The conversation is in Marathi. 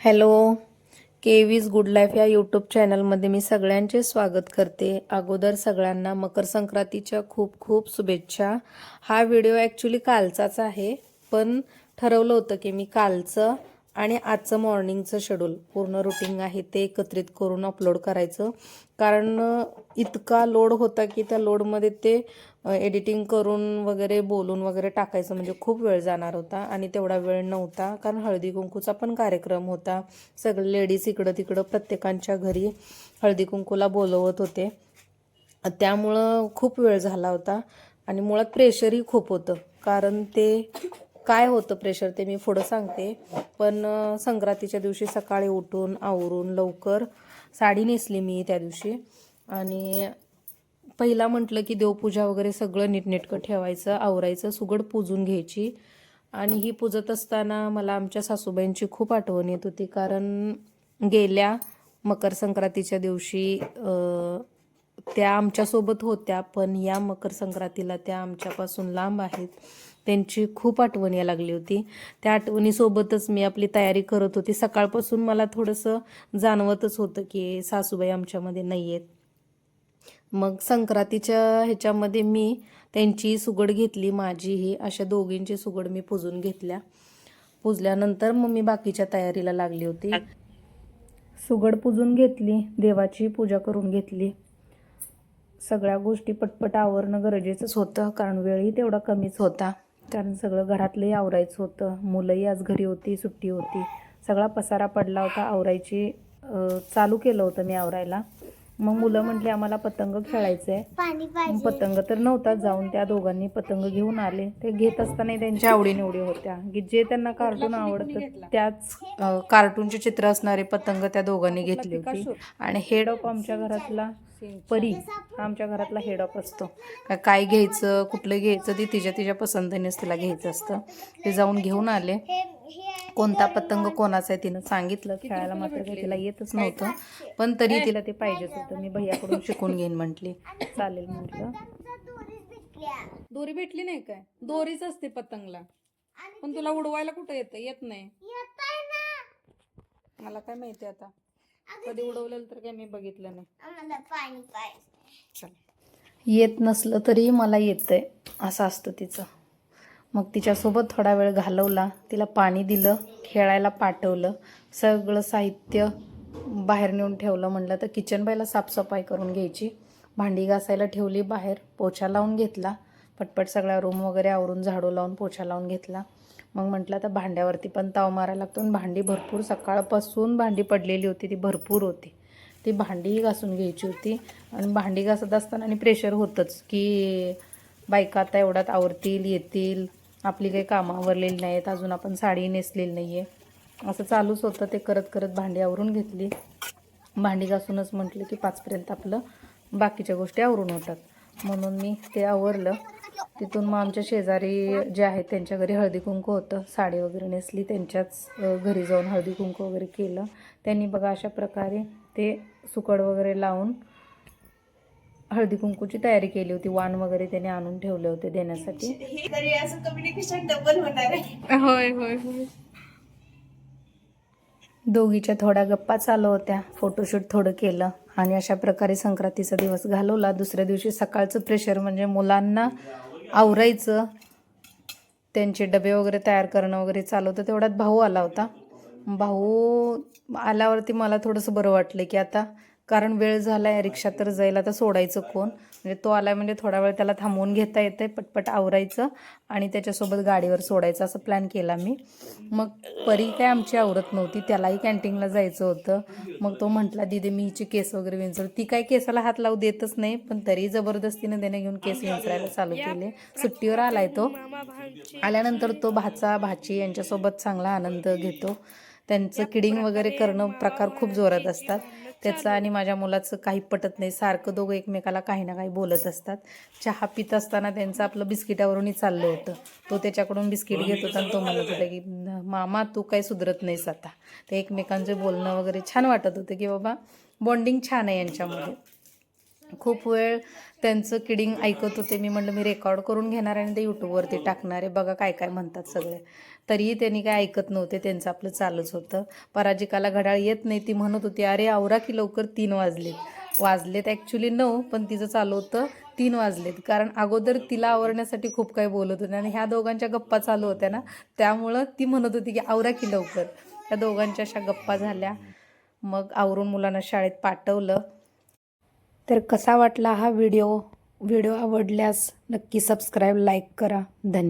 हॅलो केवीज गुड लाईफ या यूट्यूब चॅनलमध्ये मी सगळ्यांचे स्वागत करते. अगोदर सगळ्यांना मकर संक्रांतीच्या खूप खूप शुभेच्छा. हा व्हिडिओ ॲक्च्युली कालचाच आहे पण ठरवलं होतं की मी कालचं आणि आजचं मॉर्निंगचं शेड्यूल पूर्ण रुटीन आहे ते एकत्रित करून अपलोड करायचं. कारण इतका लोड होता की त्या लोडमध्ये ते एडिटिंग करून वगैरे बोलून वगैरे टाकायचं. म्हणजे खूप वेळ जाणार होता आणि तेवढा वेळ नव्हता. कारण हळदी कुंकूचा पण कार्यक्रम होता. सगळे लेडीज इकडं तिकडं प्रत्येकांच्या घरी हळदी कुंकूला बोलवत होते. त्यामुळं खूप वेळ झाला होता. आणि मुळात प्रेशरही खूप होतं. कारण ते काय होतं प्रेशर ते मी पुढं सांगते. पण संक्रांतीच्या दिवशी सकाळी उठून आवरून लवकर साडी नेसली मी त्या दिवशी. आणि पहिला म्हटलं की देवपूजा वगैरे सगळं नीटनेटकं ठेवायचं आवरायचं सुगड पूजून घ्यायची. आणि ही पूजत असताना मला आमच्या सासूबाईंची खूप आठवण येत होती. कारण गेल्या मकर संक्रांतीच्या दिवशी त्या आमच्यासोबत होत्या पण या मकर संक्रांतीला त्या आमच्यापासून लांब आहेत. त्यांची खूप आठवण या लागली होती. त्या आठवणीसोबतच मी आपली तयारी करत होती. सकाळपासून मला थोडंसं जाणवतच होतं की सासूबाई आमच्यामध्ये नाही आहेत मग संक्रांतीच्या ह्याच्यामध्ये मी त्यांची सुगड घेतली माझीही अशा दोघींची सुगड मी पुजून घेतल्या. पुजल्यानंतर मग मी बाकीच्या तयारीला लागली होती. सुगड पुजून घेतली देवाची पूजा करून घेतली. सगळ्या गोष्टी पटपट आवरणं गरजेचंच होतं. कारण वेळही तेवढा कमीच होता. कारण सगळं घरातलंही आवरायचं होतं. मुलंही आज घरी होती सुट्टी होती. सगळा पसारा पडला होता. आवरायची चालू केलं होतं मी आवरायला. मग मुलं म्हटली आम्हाला पतंग खेळायचं आहे पतंग तर नव्हता जाऊन त्या दोघांनी पतंग घेऊन आले. ते घेत असताना त्यांच्या आवडीनिवडी होत्या. की जे त्यांना कार्टून आवडतं त्याच कार्टूनचे चित्र असणारे पतंग त्या दोघांनी घेतली होती. आणि हेड ऑफ आमच्या घरातला परी हा आमच्या घरातला हेड ऑफ असतो. का- काय घ्यायचं कुठलं घ्यायचं ते तिच्या तिच्या पसंतीनेच तिला घ्यायचं असतं. ते जाऊन घेऊन आले. कोणता पतंग कोणाचा आहे तिनं सांगितलं. खेळायला मात्र काही तिला येतच नव्हतं. पण तरी तिला ते पाहिजेच होतं. मी भैयाकडून शिकून घेईन म्हटली. चालेल म्हटलं. दोरी भेटली नाही काय? दोरीच असते पतंगला. पण तुला उडवायला कुठं येतं? येत नाही. मला काय माहिती आता? कधी उडवलेलं तर काय मी बघितलं नाही. चल. येत नसलं तरी मला येतंय. असं असतं तिचं. मग तिच्यासोबत थोडा वेळ घालवला. तिला पाणी दिलं खेळायला पाठवलं सगळं साहित्य बाहेर नेऊन ठेवलं. म्हटलं तर किचन बाईला साफसफाई करून घ्यायची. भांडी घासायला ठेवली बाहेर पोछा लावून घेतला. पटपट सगळ्या रूम वगैरे आवरून झाडू लावून पोछा लावून घेतला. मग म्हटलं तर भांड्यावरती पण ताव मारायला लागतो आणि भांडी भरपूर. सकाळपासून भांडी पडलेली होती ती भरपूर होती. ती भांडीही घासून घ्यायची होती. आणि भांडी घासत असताना आणि प्रेशर होतंच की बायका आता एवढ्यात आवरतील येतील. आपली काही कामं आवरलेली नाही आहेत अजून आपण साडी नेसलेली नाही आहे असं चालूच होतं ते करत करत भांडी आवरून घेतली. भांडी घासूनच म्हटलं की पाचपर्यंत आपलं बाकीच्या गोष्टी आवरून होतात. म्हणून मी ते आवरलं. तिथून मग आमच्या शेजारी जे आहेत त्यांच्या घरी हळदी कुंकू होतं. साडी वगैरे नेसली त्यांच्याच घरी जाऊन हळदी कुंकू वगैरे केलं. त्यांनी बघा अशा प्रकारे ते सुकड वगैरे लावून हळदी कुंकूची तयारी केली होती. वाण वगैरे त्याने आणून ठेवले होते देण्यासाठी. तरी असं कम्युनिकेशन डबल होणार आहे. होय होय होय. दोघीच्या थोड्या गप्पा चालू होत्या. फोटोशूट थोडं केलं आणि अशा प्रकारे संक्रांतीचा दिवस घालवला. दुसऱ्या दिवशी सकाळचं प्रेशर म्हणजे मुलांना आवरायचं. त्यांचे डबे वगैरे तयार करणं वगैरे चालू होतं. तेवढ्यात भाऊ आला होता. भाऊ आल्यावरती मला थोडंसं बरं वाटलं की आता कारण वेळ झाला आहे रिक्षा तर जायला तर सोडायचं कोण? म्हणजे तो आला म्हणजे थोडा वेळ त्याला थांबवून घेता येतं पटपट आवरायचं आणि त्याच्यासोबत गाडीवर सोडायचं असं प्लॅन केला मी. मग परी काय आमची आवरत नव्हती त्यालाही कॅन्टीनला जायचं होतं. मग तो म्हटला दिदे मी हिचे केस वगैरे विंचर ती काय केसाला हात लावू देतच नाही पण तरी जबरदस्तीने त्याने घेऊन केस विंचरायला चालू केले. सुट्टीवर आलाय तो. आल्यानंतर तो भाचा भाची यांच्यासोबत चांगला आनंद घेतो. त्यांचं किडिंग वगैरे करणं प्रकार खूप जोरात असतात. त्याचं आणि माझ्या मुलाचं काही पटत नाही. सारखं दोघं एकमेकाला काही ना काही बोलत असतात. चहा पित असताना त्यांचं आपलं बिस्किटावरूनही चाललं होतं. तो त्याच्याकडून बिस्किट घेत होता आणि तो म्हणत होता की मामा तू काही सुधरत नाहीस आता. ते एकमेकांचे बोलणं वगैरे छान वाटत होतं की बाबा बॉन्डिंग छान आहे यांच्यामध्ये. खूप वेळ त्यांचं किडिंग ऐकत होते. मी म्हणलं मी रेकॉर्ड करून घेणार आणि ते यूट्यूबवरती टाकणार आहे. बघा काय काय म्हणतात सगळे. तरीही त्यांनी काय ऐकत नव्हते. त्यांचं आपलं चालूच होतं. पराजिकाला घड्याळ येत नाही. ती म्हणत होती अरे आवरा की लवकर तीन वाजलेत. वाजलेत ॲक्च्युली नऊ पण तिचं चालू होतं तीन वाजलेत. कारण अगोदर तिला आवरण्यासाठी खूप काही बोलत होते. आणि ह्या दोघांच्या गप्पा चालू होत्या ना त्यामुळं ती म्हणत होती की आवरा की लवकर. त्या दोघांच्या अशा गप्पा झाल्या. मग आवरून मुलांना शाळेत पाठवलं. तर कसा वाटला हा व्हिडिओ? व्हिडिओ आवडल्यास नक्की सबस्क्राईब लाईक करा. धन्यवाद.